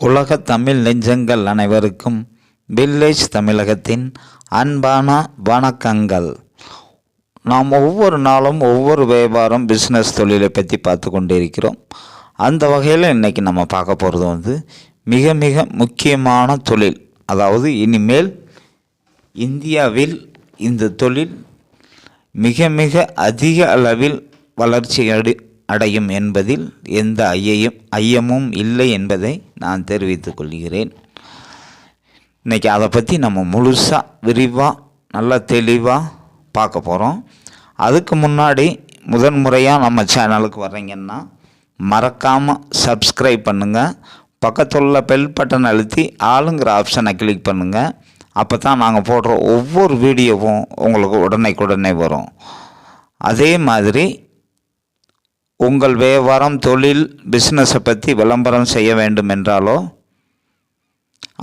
உலக தமிழ் நெஞ்சங்கள் அனைவருக்கும் வில்லேஜ் தமிழகத்தின் அன்பான வணக்கங்கள். நாம் ஒவ்வொரு நாளும் ஒவ்வொரு வியாபாரம் பிஸ்னஸ் தொழிலை பற்றி பார்த்து கொண்டிருக்கிறோம். அந்த வகையில் இன்றைக்கி நம்ம பார்க்க போகிறது வந்து மிக மிக முக்கியமான தொழில். அதாவது இனிமேல் இந்தியாவில் இந்த தொழில் மிக மிக அதிக அளவில் வளர்ச்சி அடை அடையும் என்பதில் எந்த ஐயையும் ஐயமும் இல்லை என்பதை நான் தெரிவித்துக் கொள்கிறேன். இன்றைக்கி அதை பற்றி நம்ம முழுசாக விரிவாக நல்லா தெளிவாக பார்க்க போகிறோம் அதுக்கு முன்னாடி முதன் முறையாக நம்ம சேனலுக்கு வர்றீங்கன்னா மறக்காமல் சப்ஸ்கிரைப் பண்ணுங்கள் பக்கத்தில் உள்ள பெல் பட்டன் அழுத்தி ஆளுங்கிற ஆப்ஷனை கிளிக் பண்ணுங்கள் அப்போ தான் நாங்கள் போடுற ஒவ்வொரு வீடியோவும் உங்களுக்கு உடனே உடனே வரும். அதே மாதிரி உங்கள் வியாபாரம் தொழில் பிஸ்னஸை பற்றி விளம்பரம் செய்ய வேண்டும் என்றாலோ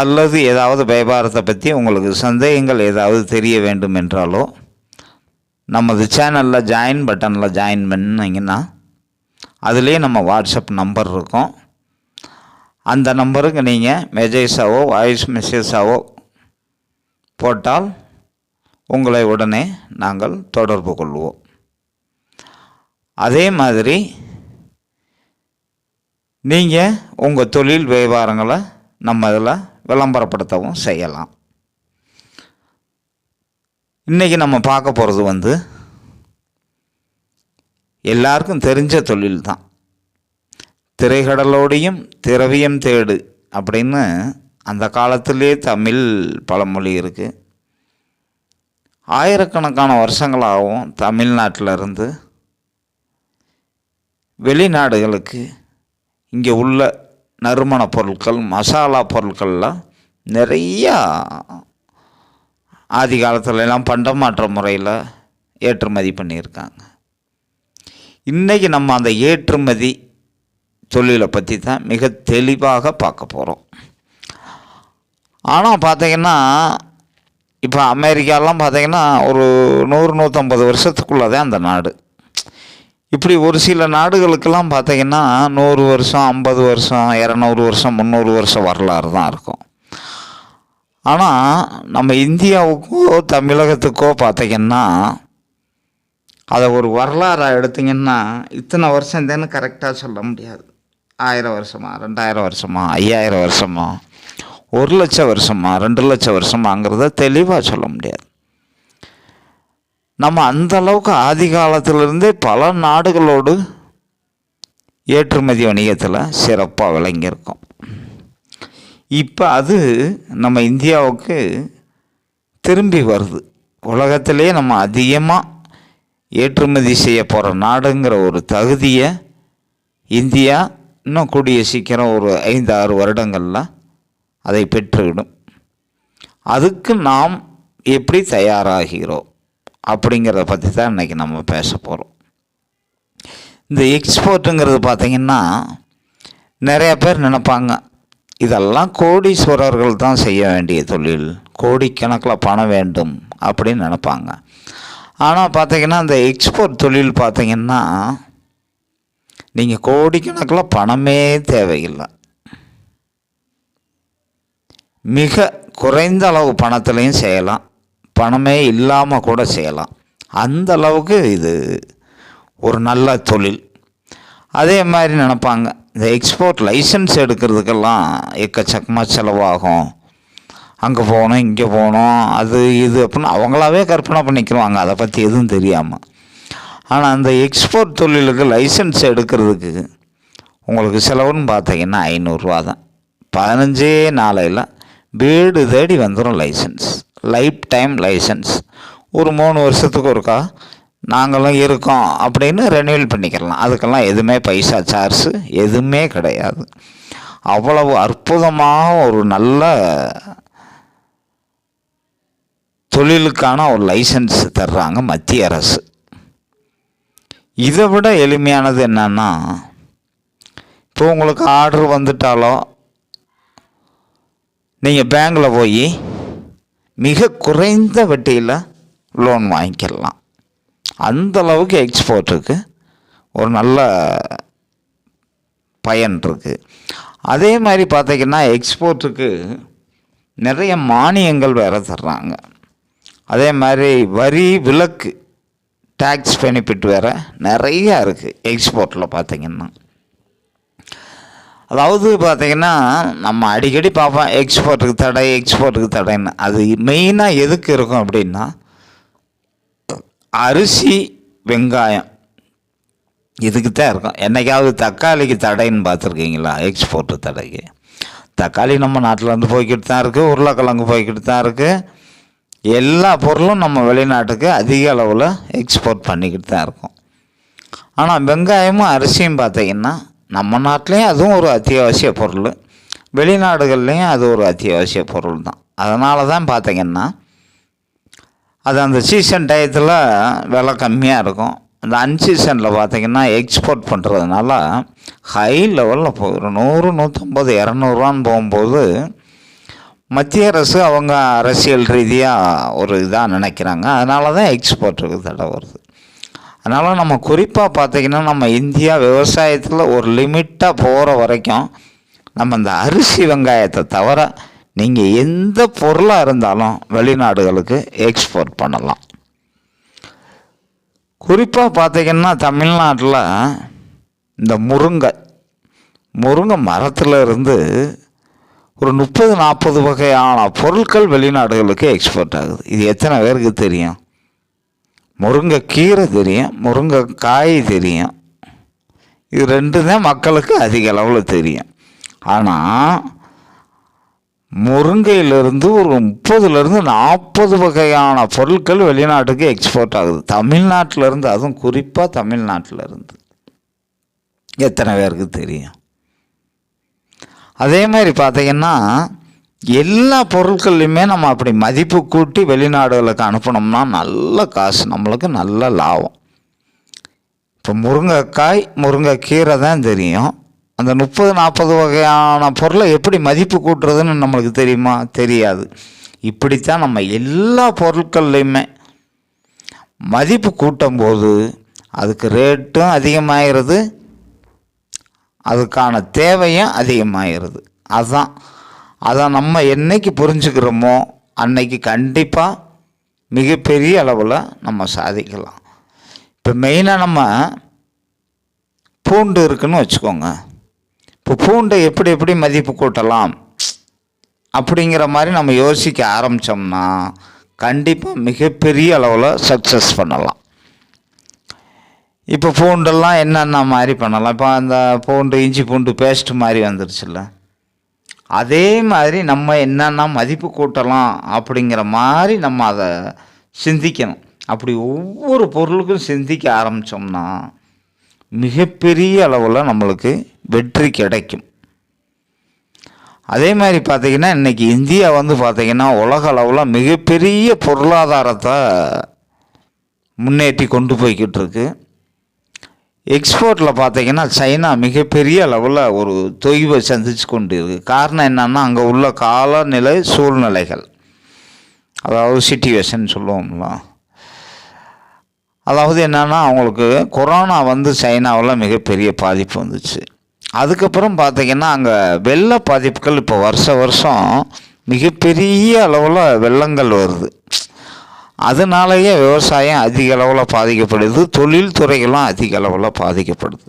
அல்லது ஏதாவது வியாபாரத்தை பற்றி உங்களுக்கு சந்தேகங்கள் ஏதாவது தெரிய வேண்டும் என்றாலோ நமது சேனலில் ஜாயின் பட்டனில் ஜாயின் பண்ணிங்கன்னா அதுலேயே நம்ம வாட்ஸ்அப் நம்பர் இருக்கும். அந்த நம்பருக்கு நீங்கள் மெசேஜாவோ வாய்ஸ் மெசேஜாவோ போட்டால் உங்களை உடனே நாங்கள் தொடர்பு கொள்வோம். அதே மாதிரி நீங்கள் உங்கள் தொழில் வியாபாரங்களை நம்ம இதில் விளம்பரப்படுத்தவும் செய்யலாம். இன்றைக்கி நம்ம பார்க்க போகிறது வந்து எல்லாருக்கும் தெரிஞ்ச தொழில் தான். திரைக்கடலோடையும் திரவியம் தேடு அப்படின்னு அந்த காலத்திலே தமிழ் பழமொழி இருக்குது ஆயிரக்கணக்கான வருஷங்களாகவும் தமிழ்நாட்டில் இருந்து வெளிநாடுகளுக்கு இங்கே உள்ள நறுமண பொருட்கள் மசாலா பொருட்கள்லாம் நிறையா ஆதி காலத்துலலாம் பண்டமாற்ற முறையில் ஏற்றுமதி பண்ணியிருக்காங்க. இன்றைக்கி நம்ம அந்த ஏற்றுமதி தொழிலை பற்றி தான் மிக தெளிவாக பார்க்க போகிறோம் ஆனால் பார்த்திங்கன்னா இப்போ அமெரிக்காலாம் பார்த்திங்கன்னா ஒரு நூறு நூற்றம்பது வருஷத்துக்குள்ளே தான் அந்த நாடு. இப்படி ஒரு சில நாடுகளுக்கெல்லாம் பார்த்தீங்கன்னா நூறு வருஷம் ஐம்பது வருஷம் இரநூறு வருஷம் முந்நூறு வருஷம் வரலாறு தான் இருக்கும். ஆனால் நம்ம இந்தியாவுக்கோ தமிழகத்துக்கோ பார்த்தீங்கன்னா அதை ஒரு வரலாறாக எடுத்திங்கன்னா இத்தனை வருஷம் தானே கரெக்டாக சொல்ல முடியாது. ஆயிரம் வருஷமா ரெண்டாயிரம் வருஷமா ஐயாயிரம் வருஷமா ஒரு லட்சம் வருஷமா ரெண்டு லட்சம் வருஷமாங்கிறத தெளிவாக சொல்ல முடியாது. நம்ம அந்த அளவுக்கு ஆதி காலத்திலிருந்தே பல நாடுகளோடு ஏற்றுமதி வணிகத்தில் சிறப்பாக விளங்கியிருக்கோம். இப்போ அது நம்ம இந்தியாவுக்கு திரும்பி வருது. உலகத்திலே நம்ம அதிகமாக ஏற்றுமதி செய்ய போகிற நாடுங்கிற ஒரு தகுதியை இந்தியா இன்னும் கூடிய சீக்கிரம் ஒரு ஐந்து ஆறு வருடங்களில் அதை பெற்றுவிடும். அதுக்கு நாம் எப்படி தயாராகிறோம்? அப்படிங்கிறத பற்றி தான் இன்றைக்கி நம்ம பேச போகிறோம் இந்த எக்ஸ்போர்ட்டுங்கிறது பார்த்திங்கன்னா நிறைய பேர் நினைப்பாங்க இதெல்லாம் கோடீஸ்வரர்கள் தான் செய்ய வேண்டிய தொழில் கோடிக்கணக்கில் பணம் வேண்டும் அப்படின்னு நினைப்பாங்க. ஆனால் பார்த்திங்கன்னா இந்த எக்ஸ்போர்ட் தொழில் பார்த்திங்கன்னா நீங்கள் கோடிக்கணக்கில் பணமே தேவையில்லை. மிக குறைந்த அளவு பணத்துலையும் செய்யலாம். பணமே இல்லாமல் கூட செய்யலாம். அந்த அளவுக்கு இது ஒரு நல்ல தொழில். அதே மாதிரி நினப்பாங்க இந்த எக்ஸ்போர்ட் லைசன்ஸ் எடுக்கிறதுக்கெல்லாம் எக்கச்சக்கமாக செலவாகும். அங்கே போகணும் இங்கே போகணும் அது இது அப்படின்னு அவங்களாவே கற்பனை பண்ணிக்கிடுவாங்க அதை பற்றி எதுவும் தெரியாமல் ஆனால் அந்த எக்ஸ்போர்ட் தொழிலுக்கு லைசன்ஸ் எடுக்கிறதுக்கு உங்களுக்கு செலவுன்னு பார்த்தீங்கன்னா ஐநூறுரூவா தான் பதினஞ்சே நாளையில் வீடு தேடி வந்துடும் லைசன்ஸ் லைஃப் டைம் லைசன்ஸ் ஒரு மூணு வருஷத்துக்கு ஒருக்கா நாங்களும் இருக்கோம் அப்படின்னு ரெனியூல் பண்ணிக்கலாம். அதுக்கெல்லாம் எதுவுமே பைசா சார்ஜ் எதுவுமே கிடையாது. அவ்வளவு அற்புதமாக ஒரு நல்ல தொழிலுக்கான ஒரு லைசன்ஸ் தர்றாங்க மத்திய அரசு. இதை விட எளிமையானது என்னன்னா இப்போ உங்களுக்கு ஆர்டர் வந்துட்டாலோ நீங்கள் பேங்கில் போய் மிக குறைந்த வட்டியில் லோன் வாங்கிக்கலாம். அந்த அளவுக்கு எக்ஸ்போர்ட்டுக்கு ஒரு நல்ல பயன் இருக்குது அதே மாதிரி பார்த்திங்கன்னா எக்ஸ்போர்ட்டுக்கு நிறைய மானியங்கள் வேறு தர்றாங்க. அதே மாதிரி வரி விலக்கு டேக்ஸ் பெனிஃபிட் வேறு நிறையா இருக்குது எக்ஸ்போர்ட்டில் பார்த்திங்கன்னா அதாவது பார்த்திங்கன்னா நம்ம அடிக்கடி பார்ப்போம் எக்ஸ்போர்ட்டுக்கு தடை எக்ஸ்போர்ட்டுக்கு தடைன்னு. அது மெயினாக எதுக்கு இருக்கும் அப்படின்னா அரிசி வெங்காயம் இதுக்கு தான் இருக்கும். என்னைக்காவது தக்காளிக்கு தடைன்னு பார்த்துருக்கீங்களா? எக்ஸ்போர்ட்டு தடைக்கு. தக்காளி நம்ம நாட்டில் இருந்து போய்கிட்டு தான் இருக்குது உருளைக்கிழங்கு போய்கிட்டு தான் இருக்குது எல்லா பொருளும் நம்ம வெளிநாட்டுக்கு அதிக அளவில் எக்ஸ்போர்ட் பண்ணிக்கிட்டு தான் இருக்கோம். ஆனால் வெங்காயமும் அரிசியும் பார்த்திங்கன்னா நம்ம நாட்டிலையும் அதுவும் ஒரு அத்தியாவசிய பொருள். வெளிநாடுகள்லேயும் அது ஒரு அத்தியாவசிய பொருள் தான். அதனால தான் பார்த்தீங்கன்னா அது அந்த சீசன் டயத்தில் விலை கம்மியாக இருக்கும். அந்த அன்சீசனில் பார்த்திங்கன்னா எக்ஸ்போர்ட் பண்ணுறதுனால ஹை லெவலில் போயிடும் நூறு நூற்றம்பது இரநூறுவான்னு போகும்போது மத்திய அரசு அவங்க அரசியல் ரீதியாக ஒரு இதாக நினைக்கிறாங்க. அதனால தான் எக்ஸ்போர்ட்டுக்கு தடை வருது. அதனால் நம்ம குறிப்பாக பார்த்தீங்கன்னா நம்ம இந்தியா விவசாயத்தில் ஒரு லிமிட்டாக போகிற வரைக்கும் நம்ம இந்த அரிசி வெங்காயத்தை தவிர நீங்கள் எந்த பொருளாக இருந்தாலும் வெளிநாடுகளுக்கு எக்ஸ்போர்ட் பண்ணலாம். குறிப்பாக பார்த்திங்கன்னா தமிழ்நாட்டில் இந்த முருங்கை முருங்கை மரத்தில் இருந்து ஒரு முப்பது நாற்பது வகையான பொருட்கள் வெளிநாடுகளுக்கு எக்ஸ்போர்ட் ஆகுது. இது எத்தனை பேருக்கு தெரியும்? முருங்கைக்கீரை தெரியும் முருங்கைக்காய் தெரியும். இது ரெண்டு தான் மக்களுக்கு அதிக அளவில் தெரியும். ஆனால் முருங்கையிலிருந்து ஒரு முப்பதுலேருந்து நாற்பது வகையான பொருட்கள் வெளிநாட்டுக்கு எக்ஸ்போர்ட் ஆகுது. தமிழ்நாட்டிலேருந்து அதுவும் குறிப்பாக தமிழ்நாட்டிலேருந்து. எத்தனை பேருக்கு தெரியும்? அதே மாதிரி பார்த்தீங்கன்னா எல்லா பொருட்கள்லையுமே நம்ம அப்படி மதிப்பு கூட்டி வெளிநாடுகளுக்கு அனுப்பினோம்னா நல்ல காசு நம்மளுக்கு நல்ல லாபம். இப்போ முருங்கைக்காய் முருங்கைக்கீரை தான் தெரியும். அந்த முப்பது நாற்பது வகையான பொருளை எப்படி மதிப்பு கூட்டுறதுன்னு நம்மளுக்கு தெரியுமா? தெரியாது. இப்படித்தான் நம்ம எல்லா பொருட்கள்லையுமே மதிப்பு கூட்டும்போது அதுக்கு ரேட்டும் அதிகமாகிறது அதுக்கான தேவையும் அதிகமாகிறது. அதுதான் அதை நம்ம என்னைக்கு புரிஞ்சுக்கிறோமோ அன்னைக்கு கண்டிப்பாக மிகப்பெரிய அளவில் நம்ம சாதிக்கலாம். இப்போ மெயினாக நம்ம பூண்டு இருக்குன்னு வச்சுக்கோங்க. இப்போ பூண்டை எப்படி எப்படி மதிப்பு கூட்டலாம் அப்படிங்கிற மாதிரி நம்ம யோசிக்க ஆரம்பித்தோம்னா கண்டிப்பாக மிகப்பெரிய அளவில் சக்ஸஸ் பண்ணலாம். இப்போ பூண்டெல்லாம் என்னென்ன மாதிரி பண்ணலாம்? இப்போ அந்த பூண்டு இஞ்சி பூண்டு பேஸ்ட் மாதிரி வந்துருச்சுல்ல. அதே மாதிரி நம்ம என்னென்ன மதிப்பு கூட்டலாம் அப்படிங்கிற மாதிரி நம்ம அதை சிந்திக்கணும். அப்படி ஒவ்வொரு பொருளுக்கும் சிந்திக்க ஆரம்பித்தோம்னா மிகப்பெரிய அளவில் நம்மளுக்கு வெற்றி கிடைக்கும். அதே மாதிரி பார்த்திங்கன்னா இன்றைக்கி இந்தியா வந்து பார்த்திங்கன்னா உலக அளவில் மிகப்பெரிய பொருளாதாரத்தை முன்னேற்றி கொண்டு போய்கிட்டுருக்கு எக்ஸ்போர்ட்டில் பார்த்தீங்கன்னா சைனா மிகப்பெரிய அளவில் ஒரு தொய்வை சந்திச்சு கொண்டு இருக்குது காரணம் என்னென்னா அங்கே உள்ள காலநிலை சூழ்நிலைகள். அதாவது சிட்டிவேஷன் சொல்லுவோம்ல. அதாவது என்னென்னா அவங்களுக்கு கொரோனா வந்து சைனாவில் மிகப்பெரிய பாதிப்பு வந்துச்சு. அதுக்கப்புறம் பார்த்திங்கன்னா அங்கே வெள்ள பாதிப்புகள் இப்போ வருஷ வருஷம் மிகப்பெரிய அளவில் வெள்ளங்கள் வருது. அதனாலேயே விவசாயம் அதிக அளவில் பாதிக்கப்படுது தொழில் துறைகளும் அதிக அளவில் பாதிக்கப்படுது.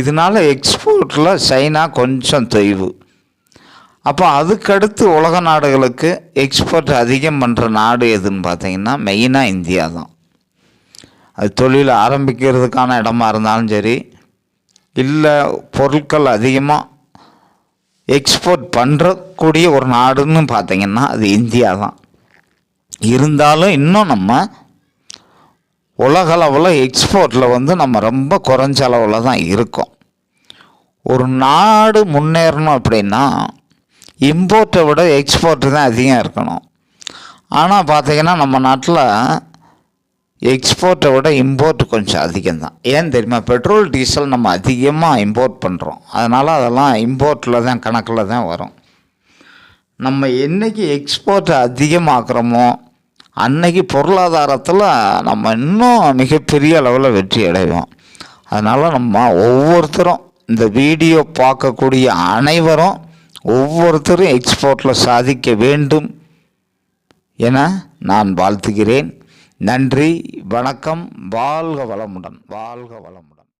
இதனால் எக்ஸ்போர்ட்டில் சைனா கொஞ்சம் தொய்வு. அப்போ அதுக்கடுத்து உலக நாடுகளுக்கு எக்ஸ்போர்ட் அதிகம் பண்ணுற நாடு எதுன்னு பார்த்தீங்கன்னா மெயினாக இந்தியா தான் அது தொழில் ஆரம்பிக்கிறதுக்கான இடமா இருந்தாலும் சரி இல்லை பொருட்கள் அதிகமாக எக்ஸ்போர்ட் பண்ணுறக்கூடிய ஒரு நாடுன்னு பார்த்தீங்கன்னா அது இந்தியா தான் இருந்தாலும் இன்னும் நம்ம உலகளவில் எக்ஸ்போர்ட்டில் வந்து நம்ம ரொம்ப குறைஞ்ச அளவில் தான் இருக்கோம். ஒரு நாடு முன்னேறணும் அப்படின்னா இம்போர்ட்டை விட எக்ஸ்போர்ட்டு தான் அதிகம் இருக்கணும். ஆனால் பார்த்திங்கன்னா நம்ம நாட்டில் எக்ஸ்போர்ட்டை விட இம்போர்ட் கொஞ்சம் அதிகம்தான் ஏன் தெரியுமா? பெட்ரோல் டீசல் நம்ம அதிகமாக இம்போர்ட் பண்ணுறோம் அதனால் அதெல்லாம் இம்போர்ட்டில் தான் கணக்கில் தான் வரும். நம்ம என்னைக்கு எக்ஸ்போர்ட்டை அதிகமாக்குறோமோ அன்னைக்கு பொருளாதாரத்தில் நம்ம இன்னும் மிகப்பெரிய அளவில் வெற்றி அடைவோம். அதனால் நம்ம ஒவ்வொருத்தரும் இந்த வீடியோ பார்க்கக்கூடிய அனைவரும் ஒவ்வொருத்தரும் எக்ஸ்போர்ட்டில் சாதிக்க வேண்டும் என நான் வாழ்த்துகிறேன். நன்றி வணக்கம் வாழ்க வளமுடன் வாழ்க வளமுடன்.